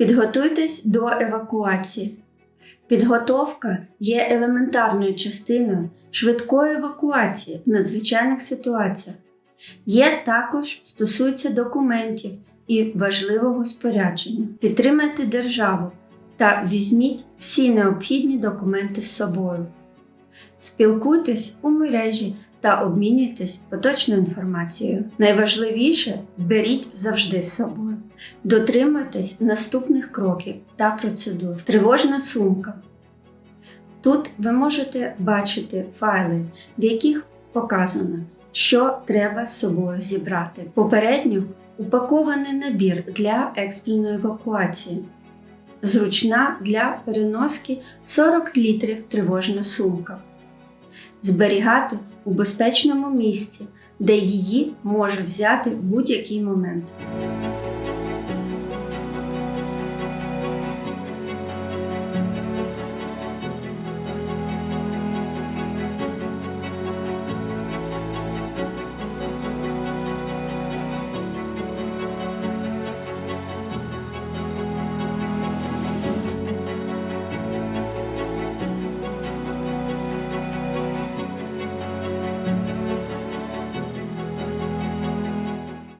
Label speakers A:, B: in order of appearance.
A: Підготуйтесь до евакуації. Підготовка є елементарною частиною швидкої евакуації в надзвичайних ситуаціях. Є також стосується документів і важливого спорядження. Підтримайте державу та візьміть всі необхідні документи з собою. Спілкуйтесь у мережі та обмінюйтесь поточною інформацією. Найважливіше беріть завжди з собою. Дотримуйтесь наступних кроків та процедур. Тривожна сумка. Тут ви можете бачити файли, в яких показано, що треба з собою зібрати. Попередньо упакований набір для екстреної евакуації. Зручна для переноски 40 літрів тривожна сумка. Зберігати у безпечному місці, де її може взяти в будь-який момент.